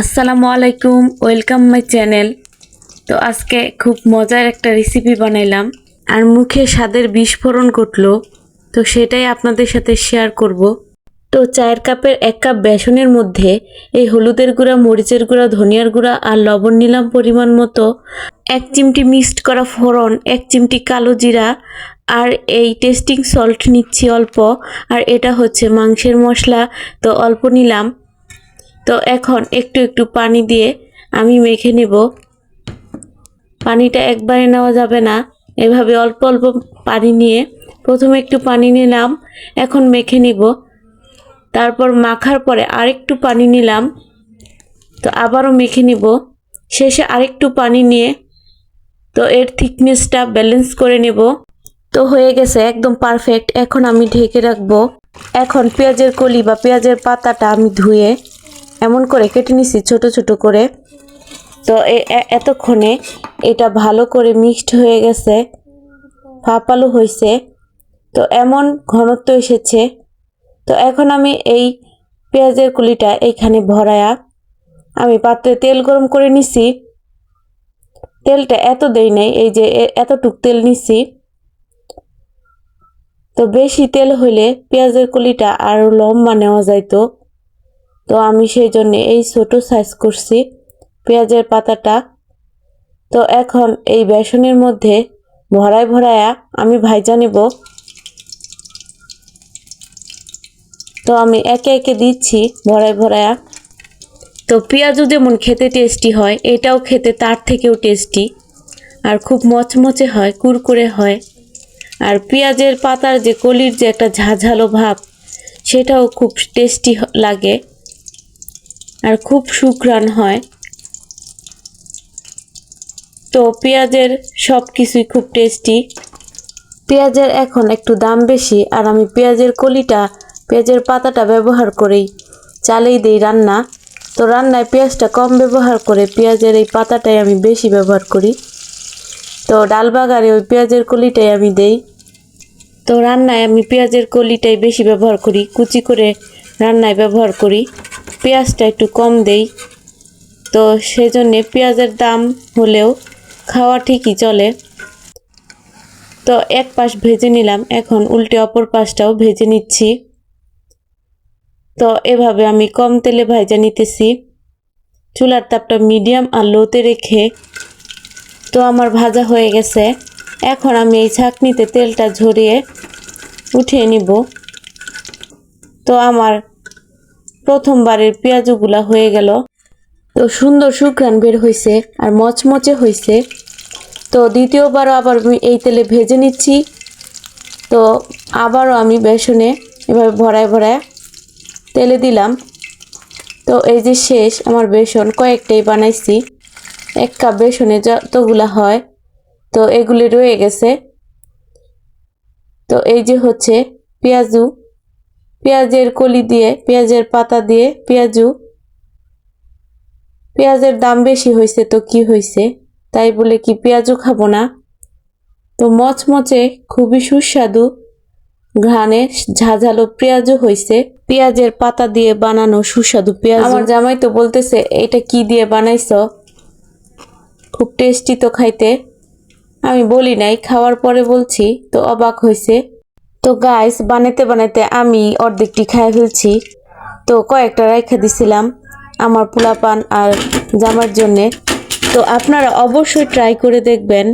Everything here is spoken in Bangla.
আসসালামু আলাইকুম, ওয়েলকাম মাই চ্যানেল। তো আজকে খুব মজার একটা রেসিপি বানাইলাম। আর মুখে স্বাদের বিস্ফোরণ ঘটলো, তো সেটাই আপনাদের সাথে শেয়ার করব। তো চায়ের কাপের এক কাপ বেসনের মধ্যে এই হলুদের গুঁড়া, মরিচের গুঁড়া, ধনিয়ার গুঁড়া আর লবণ নিলাম পরিমাণ মতো। এক চিমটি মিক্সড করা ফোড়ন, এক চিমটি কালো জিরা আর এই টেস্টিং সল্ট নিচ্ছি অল্প। আর এটা হচ্ছে মাংসের মশলা, তো অল্প নিলাম। তো এখন একটু একটু পানি দিয়ে আমি মেখে নেব। পানিটা একবারে নেওয়া যাবে না। এভাবে অল্প অল্প পানি নিয়ে প্রথমে একটু পানি নিলাম, এখন মেখে নিব। তারপর মাখার পরে আরেকটু পানি নিলাম, তো আবারও মেখে নিব। শেষে আরেকটু পানি নিয়ে তো এর থিকনেসটা ব্যালেন্স করে নেব। তো হয়ে গেছে একদম পারফেক্ট। এখন আমি ঢেকে রাখব। এখন পেঁয়াজের কলি বা পেঁয়াজের পাতাটা আমি ধুয়ে এমন করে কেটে নিছি, ছোট ছোট করে। তো এতক্ষণে এটা ভালো করে মিক্সড হয়ে গেছে, ফাপালো হয়েছে। তো এমন ঘনত্ব এসেছে। তো এখন আমি এই পেঁয়াজের কুলিটা এইখানে ভরায়া আমি পাত্রে তেল গরম করে নিছি। তেলটা এত দেই নাই, এই যে এতটুক তেল নিছি। তো বেশি তেল হইলে পেঁয়াজের কলিটা আরও লম্বা নেওয়া যাইতো। তো আমি সেই জন্য এই ছোট সাইজ করছি। পেঁয়াজের পাতাটা। তো এখন এই বেসনের মধ্যে ভরায় ভরায়া আমি ভাইজা নেব। তো আমি একে একে দিচ্ছি ভরায় ভরায়া। তো পেঁয়াজও যেমন খেতে টেস্টি হয়, এটাও খেতে তার থেকেও টেস্টি আর খুব মচমচে হয়, কুরকুরে হয়। আর পেঁয়াজের পাতার যে কলির যে একটা ঝাঝালো ভাব, সেটাও খুব টেস্টি লাগে। আর খুব সুঘ্রাণ হয়। তো পেঁয়াজের সব কিছুই খুব টেস্টি পেঁয়াজের এখন একটু দাম বেশি আর আমি পেঁয়াজের কলিটা, পেঁয়াজের পাতাটা ব্যবহার করেই চালেই দিই রান্না। তো রান্নায় পেঁয়াজটা কম ব্যবহার করে পেঁয়াজের এই পাতাটাই আমি বেশি ব্যবহার করি। তো ডাল বাগারে ওই পেঁয়াজের কলিটাই আমি দেই। তো রান্নায় আমি পেঁয়াজের কলিটাই বেশি ব্যবহার করি, কুচি করে রান্নায় ব্যবহার করি। পেঁয়াজটা একটু কম দেই। তো সেই জন্যে পেঁয়াজের দাম হলেও খাওয়া ঠিকই চলে। তো এক পাশ ভেজে নিলাম, এখন উল্টে অপর পাশটাও ভেজে নিচ্ছি। তো এভাবে আমি কম তেলে ভাজা নিতেছি। চুলার তাপটা মিডিয়াম আর লোতে রেখে তো আমার ভাজা হয়ে গেছে। এখন আমি এই ছাঁকনিতে তেলটা ঝরিয়ে উঠিয়ে নিব। তো আমার প্রথমবারের পেঁয়াজগুলা হয়ে গেল। তো সুন্দর সুঘ্রাণ বের হয়েছে আর মচমচে হয়েছে তো দ্বিতীয়বারও আবার আমি এই তেলে ভেজে নিচ্ছি। তো আবারও আমি বেসনে এভাবে ভরায় ভরায় তেলে দিলাম। তো এই যে শেষ আমার বেসন কয়েকটাই বানাইছি। এক কাপ বেসনে যতগুলা হয়, তো এগুলি রয়ে গেছে। তো এই যে হচ্ছে পেঁয়াজু। পেঁয়াজের কলি দিয়ে, পেঁয়াজের পাতা দিয়ে, পেঁয়াজু। পেঁয়াজের দাম বেশি হয়েছে তো কি হয়েছে তাই বলে কি পেঁয়াজও খাব না? তো মচমচে খুবই সুস্বাদু ঘ্রাণে ঝাঝালো পেঁয়াজও হয়েছে পেঁয়াজের পাতা দিয়ে বানানো সুস্বাদু পেঁয়াজ। আমার জামাই তো বলতেছে, এটা কি দিয়ে বানাইছো? খুব টেস্টি তো খাইতে। আমি বলি নাই, খাওয়ার পরে বলছি, তো অবাক হয়েছে তো গাইস বানাতে বানাতে আমি অর্ধেকটি খাই ফেলছি। তো কয়েকটা রেখে দিছিলাম আমার পোলাপান আর জামার জন্যে। তো আপনারা অবশ্যই ট্রাই করে দেখবেন।